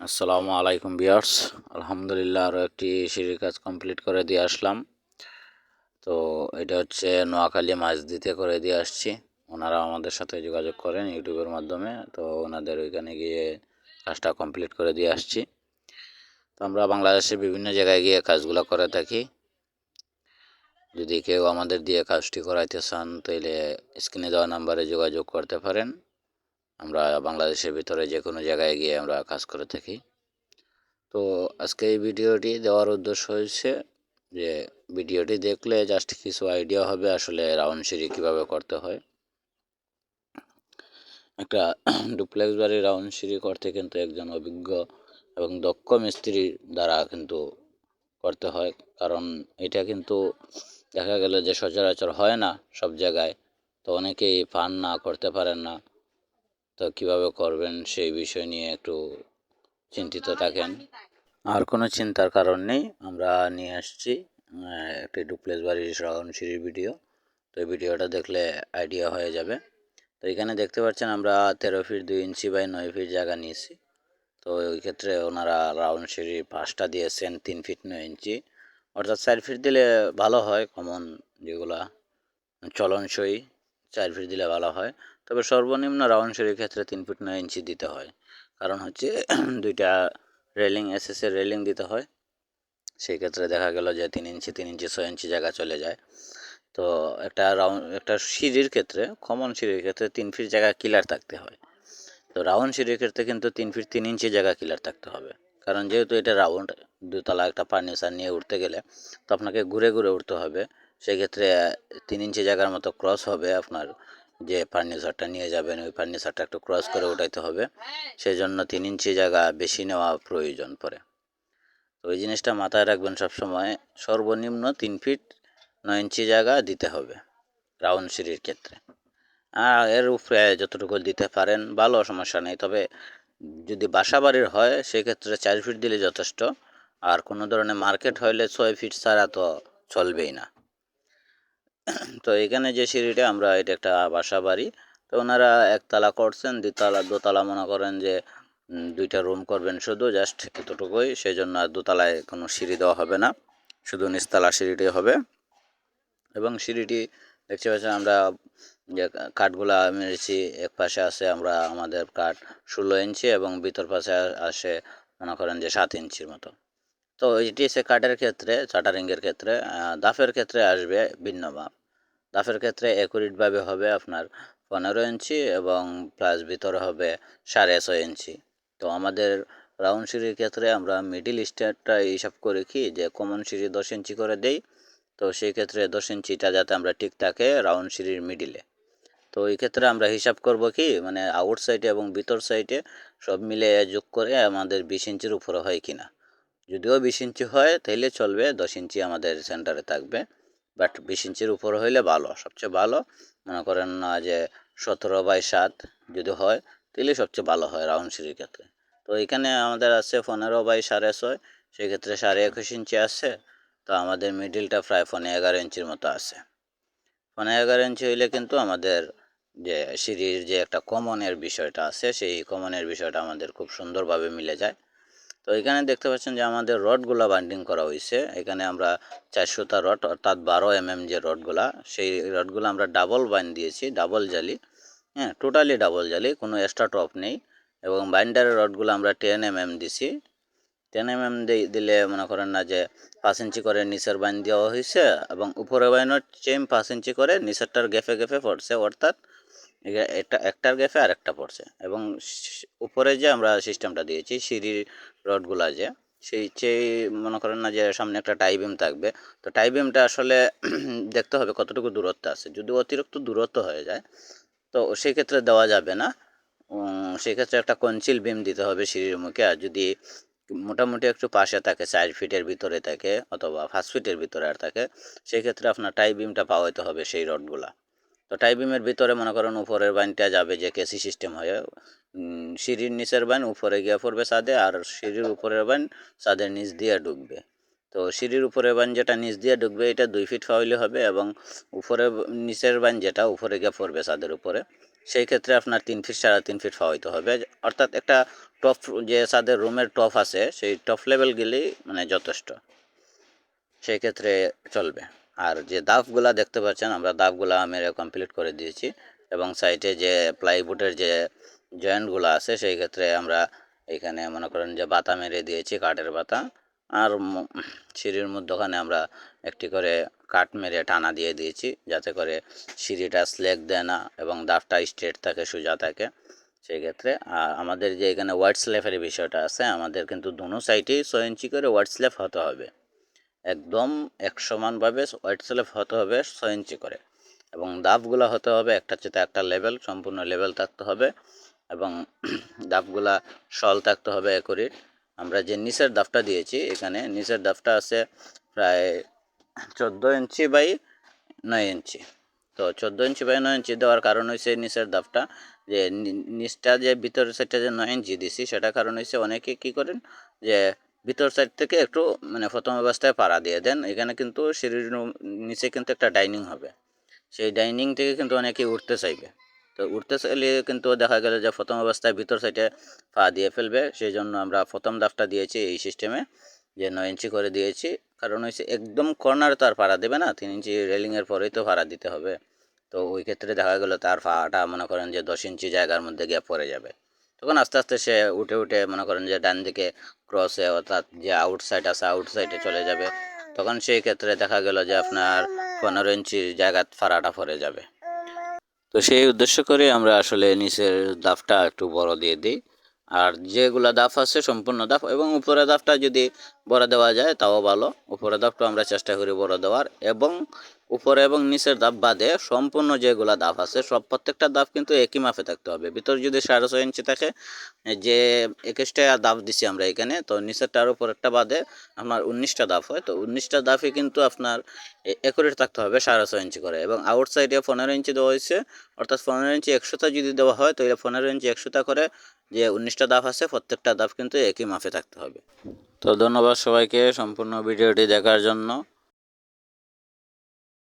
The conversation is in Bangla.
আসসালামু আলাইকুম বিয়ার্স আলহামদুলিল্লাহ আরও একটি সিঁড়ির কাজ কমপ্লিট করে দিয়ে আসলাম। তো এটা হচ্ছে নোয়াখালী মাছ দিতে করে দিয়ে আসছি। ওনারা আমাদের সাথে যোগাযোগ করেন ইউটিউবের মাধ্যমে। তো ওনাদের ওইখানে গিয়ে কাজটা কমপ্লিট করে দিয়ে আসছি। তো আমরা বাংলাদেশের বিভিন্ন জায়গায় গিয়ে কাজগুলো করে থাকি। যদি কেউ আমাদের দিয়ে কাজটি করাইতে চান তাহলে স্ক্রিনে দেওয়া নাম্বারে যোগাযোগ করতে পারেন। আমরা বাংলাদেশের ভিতরে যে কোনো জায়গায় গিয়ে আমরা কাজ করে থাকি। তো আজকে এই ভিডিওটি দেওয়ার উদ্দেশ্য হয়েছে যে ভিডিওটি দেখলে জাস্ট কিছু আইডিয়া হবে আসলে রাউন্ড সিঁড়ি কীভাবে করতে হয়। একটা ডুপ্লেক্স বাড়ির রাউন্ড সিঁড়ি করতে কিন্তু একজন অভিজ্ঞ এবং দক্ষ মিস্ত্রির দ্বারা কিন্তু করতে হয়। কারণ এটা কিন্তু দেখা গেল যে সচরাচর হয় না সব জায়গায়। তো অনেকেই পান না, করতে পারেন না। তো কীভাবে করবেন সেই বিষয় নিয়ে একটু চিন্তিত থাকেন। আর কোনো চিন্তার কারণ নেই আমরা নিয়ে আসছি একটি ডুপ্লেস বাড়ির রাউন্ড সিঁড়ির ভিডিও তো এই ভিডিওটা দেখলে আইডিয়া হয়ে যাবে। তো এখানে দেখতে পাচ্ছেন আমরা তেরো ফিট দুই ইঞ্চি বাই নয় ফিট জায়গা নিয়েছি। তো ওই ক্ষেত্রে ওনারা রাউন্ড সিঁড়ির পাশটা দিয়েছেন তিন ফিট নয় ইঞ্চি। অর্থাৎ চার ফিট দিলে ভালো হয় কমন যেগুলা চলনসই চার ফিট দিলে ভালো হয়। তবে সর্বনিম্ন রাউন্ড সিঁড়ির ক্ষেত্রে তিন ফিট নয় ইঞ্চি দিতে হয়। কারণ হচ্ছে দুইটা রেলিং এসএসের রেলিং দিতে হয়। সেই ক্ষেত্রে দেখা গেল যে তিন ইঞ্চি তিন ইঞ্চি, ছয় ইঞ্চি জায়গা চলে যায়। তো একটা রাউন্ড, একটা সিঁড়ির ক্ষেত্রে কমন সিঁড়ির ক্ষেত্রে তিন ফিট জায়গা কিলার থাকতে হয়। তো রাউন্ড সিঁড়ির ক্ষেত্রে কিন্তু তিন ফিট তিন ইঞ্চি জায়গা কিলার থাকতে হবে। কারণ যেহেতু এটা রাউন্ড, দুতলা একটা ফার্নিচার নিয়ে উঠতে গেলে তো আপনাকে ঘুরে ঘুরে উঠতে হবে। সেক্ষেত্রে তিন ইঞ্চি জায়গার মতো ক্রস হবে আপনার। যে ফার্নিচারটা নিয়ে যাবেন ওই ফার্নিচারটা একটু ক্রস করে উঠাইতে হবে। সেই জন্য তিন ইঞ্চি জায়গা বেশি নেওয়া প্রয়োজন পড়ে। তো ওই জিনিসটা মাথায় রাখবেন সবসময় সর্বনিম্ন তিন ফিট নয় ইঞ্চি জায়গা দিতে হবে রাউন্ড সিঁড়ির ক্ষেত্রে। আর এর উপরে যতটুকু দিতে পারেন ভালো সমস্যা নেই। তবে যদি বাসা বাড়ির হয় সেক্ষেত্রে চার ফিট দিলে যথেষ্ট। আর কোনো ধরনের মার্কেট হইলে ছয় ফিট ছাড়া তো চলবেই না। তো এখানে যে সিঁড়িটা, আমরা এটা একটা বাসা বাড়ি। তো ওনারা একতলা করছেন দ্বিতলা দোতলা মনে করেন যে দুইটা রুম করবেন শুধু জাস্ট এতটুকুই। সেই জন্য আর দোতলায় কোনো সিঁড়ি দেওয়া হবে না। শুধু নিচতলা সিঁড়িটি হবে। এবং সিঁড়িটি দেখতে পাচ্ছেন আমরা, যে কাঠগুলা মেরেছি, এক পাশে আছে আমরা আমাদের কাঠ ষোলো ইঞ্চি এবং ভিতর পাশে আসে মনে করেন যে সাত ইঞ্চির মতো। তো এটি সে কাঠের ক্ষেত্রে চাটারিংয়ের ক্ষেত্রে দাফের ক্ষেত্রে আসবে ভিন্ন মাপ দাফের ক্ষেত্রে একুরিটভাবে হবে আপনার পনেরো ইঞ্চি এবং প্লাস ভিতরে হবে সাড়ে ছয় ইঞ্চি। তো আমাদের রাউন্ড সিঁড়ির ক্ষেত্রে আমরা মিডিল স্টেটটা হিসাব করে কি, যে কমন সিঁড়ি দশ ইঞ্চি করে দেই, তো সেই ক্ষেত্রে দশ ইঞ্চিটা যাতে আমরা ঠিক থাকে রাউন্ড সিঁড়ির মিডিলে তো এই ক্ষেত্রে আমরা হিসাব করব কি মানে আউট সাইডে এবং ভিতর সাইডে সব মিলে যোগ করে আমাদের বিশ ইঞ্চির উপরে হয় কি না যদিও বিশ ইঞ্চি হয় তাহলে চলবে। দশ ইঞ্চি আমাদের সেন্টারে থাকবে। বাট বিশ ইঞ্চির উপর হইলে ভালো, সবচেয়ে ভালো। মনে করেন না যে সতেরো বাই সাত যদি হয় তাহলে সবচেয়ে ভালো হয় রাউন্ড সিঁড়ির ক্ষেত্রে। তো এখানে আমাদের আছে পনেরো বাই সাড়ে ছয়, সেক্ষেত্রে সাড়ে একুশ ইঞ্চি আছে। তো আমাদের মিডিলটা প্রায় পনেরো এগারো ইঞ্চির মতো আছে। পনেরো এগারো ইঞ্চি হইলে কিন্তু আমাদের যে সিঁড়ির যে একটা কমনের বিষয়টা আছে, সেই কমনের বিষয়টা আমাদের খুব সুন্দরভাবে মিলে যায়। তো এখানে দেখতে পাচ্ছেন যে আমাদের রডগুলা বাইন্ডিং করা হয়েছে এখানে আমরা চারশোটা রড, অর্থাৎ বারো এম এম যে রডগুলা, সেই রডগুলো আমরা ডাবল বাইন দিয়েছি ডাবল জালি হ্যাঁ টোটালি ডাবল জালি কোনো এক্সট্রা টপ নেই। এবং বাইন্ডারের রডগুলো আমরা টেন এম এম দিছি। টেন এম এম দিলে মনে করেন না যে পাঁচ ইঞ্চি করে নিচের বাইন দেওয়া হয়েছে এবং উপরে বাইনের চেম পাঁচ ইঞ্চি করে নিচেরটার গেফে গেফে পড়ছে, অর্থাৎ এটা একটার গ্যাফে আর একটা পড়ছে। এবং উপরে যে আমরা সিস্টেমটা দিয়েছি, সিঁড়ির রডগুলা যে, সেই সেই মনে করেন না যে, সামনে একটা টাই বিম থাকবে। তো টাই বিমটা আসলে দেখতে হবে কতটুকু দূরত্ব আছে। যদি অতিরিক্ত দূরত্ব হয়ে যায়, তো সেই ক্ষেত্রে দেওয়া যাবে না। সেই ক্ষেত্রে একটা কঞ্চিল বিম দিতে হবে সিঁড়ির মুখে। আর যদি মোটামুটি একটু পাশে থাকে, চার ফিটের ভিতরে থাকে, অথবা পাঁচ ফিটের ভিতরে আর থাকে, সেই ক্ষেত্রে আপনার টাই বিমটা পাওয়াইতে হবে সেই রডগুলা। তো টাই বিমের ভিতরে মনে করেন উপরের বাইনটা যাবে যে কেসি সিস্টেম হয়ে সিঁড়ির নিচের বাইন উপরে গিয়ে পড়বে সাদে আর সিঁড়ির উপরের বাইন ছাদের নিচ দিয়ে ঢুকবে তো সিঁড়ির উপরের বাইন যেটা নিচ দিয়ে ঢুকবে এটা দুই ফিট ফাউলে হবে এবং উপরে, নিচের বাইন যেটা উপরে গিয়ে পড়বে ছাদের উপরে, সেই ক্ষেত্রে আপনার তিন ফিট সাড়ে তিন ফিট হইতে হবে। অর্থাৎ একটা টপ যে ছাদের রুমের টপ আছে, সেই টপ লেভেল গেলেই মানে যথেষ্ট। সেই ক্ষেত্রে চলবে। আর যে দাফগুলা দেখতে পাচ্ছেন, আমরা দাফগুলা মেরে কমপ্লিট করে দিয়েছি এবং সাইডে যে প্লাইউডের যে জয়েন্টগুলো আছে, সেই ক্ষেত্রে আমরা এখানে মনে করেন যে বাতা মেরে দিয়েছি, কাঠের বাতা। আর সিঁড়ির মধ্যখানে আমরা একটি করে কাঠ মেরে টানা দিয়ে দিয়েছি, যাতে করে সিঁড়িটা স্লেক দেয় না এবং দাফটা স্ট্রেট থাকে, সোজা থাকে। সেই ক্ষেত্রে আর আমাদের যে এখানে হোয়াইট স্লেফের বিষয়টা আছে, আমাদের কিন্তু দুনো সাইডেই ছয় ইঞ্চি করে হোয়াইট স্লেফ হতে হবে। একদম এক সমানভাবে হোয়াইট স্লেফ হতে হবে ছয় ইঞ্চি করে। এবং দাবগুলা হতে হবে একটা চেতে একটা লেভেল সম্পূর্ণ লেভেল থাকতে হবে। এবং দাবগুলা সল থাকতে হবে একরি আমরা যে নিচের দাফটা দিয়েছি এখানে, নিচের দাফটা আছে প্রায় চোদ্দ ইঞ্চি বাই নয় ইঞ্চি। তো চোদ্দ ইঞ্চি বাই নয় ইঞ্চি দেওয়ার কারণ হয়েছে নিচের দাফটা যে নিচটা যে ভিতরের সেটা যে নয় ইঞ্চি দিছি সেটা কারণ হয়েছে অনেকে কি করেন যে ভিতর সাইড থেকে একটু মানে প্রথম অবস্থায় পাড়া দিয়ে দেন। এখানে কিন্তু সিঁড়ির নিচে কিন্তু একটা ডাইনিং হবে। সেই ডাইনিং থেকে কিন্তু অনেকে উঠতে চাইবে। তো উঠতে চাইলে কিন্তু দেখা গেল যে প্রথম অবস্থায় ভিতর সাইডে পা দিয়ে ফেলবে। সেই জন্য আমরা প্রথম দাফটা দিয়েছি এই সিস্টেমে, যে নয় ইঞ্চি করে দিয়েছি। কারণ হচ্ছে একদম কর্নারে তো আর ভাড়া দেবে না, তিন ইঞ্চি রেলিংয়ের পরেই তো ভাড়া দিতে হবে। তো ওই ক্ষেত্রে দেখা গেল তার পাটা মনে করেন যে দশ ইঞ্চি জায়গার মধ্যে গিয়ে পড়ে যাবে। তখন আস্তে আস্তে সে উঠে উঠে মনে করেন যে ডান দিকে ক্রসে অর্থাৎ যে আউটসাইড আছে আউটসাইডে চলে যাবে। তখন সেই ক্ষেত্রে দেখা গেল যে আপনার পনেরো ইঞ্চির জায়গা ফাড়াটা পড়ে যাবে। তো সেই উদ্দেশ্য করে আমরা আসলে নিচের দাফটা একটু বড় দিয়ে দিই। আর যেগুলা দাফ আছে সম্পূর্ণ দাফ এবং উপরে দাফটা যদি বড় দেওয়া যায়, তাও ভালো। উপরে দাফটা আমরা চেষ্টা করি বড় দেওয়ার। এবং উপরে এবং নিচের দাফ বাদে সম্পূর্ণ যেগুলা দাফ আছে, সব প্রত্যেকটা দাফ কিন্তু একই মাপে থাকতে হবে। ভিতর যদি সাড়ে ছয় ইঞ্চি থাকে, যে একুশটা দাফ দিছি আমরা এখানে, তো নিচেরটার উপর একটা বাদে আপনার উনিশটা দাফ হয়। তো উনিশটা দাফে কিন্তু আপনার একুরেট থাকতে হবে সাড়ে ছয় ইঞ্চি করে। এবং আউটসাইডে পনেরো ইঞ্চি দেওয়া হয়েছে, অর্থাৎ পনেরো ইঞ্চি একশোটা যদি দেওয়া হয়, তাহলে পনেরো ইঞ্চি একশোটা করে যে উনিশটা দাফ আছে, প্রত্যেকটা দাফ কিন্তু একই মাফে থাকতে হবে। তো ধন্যবাদ সবাইকে সম্পূর্ণ ভিডিওটি দেখার জন্য।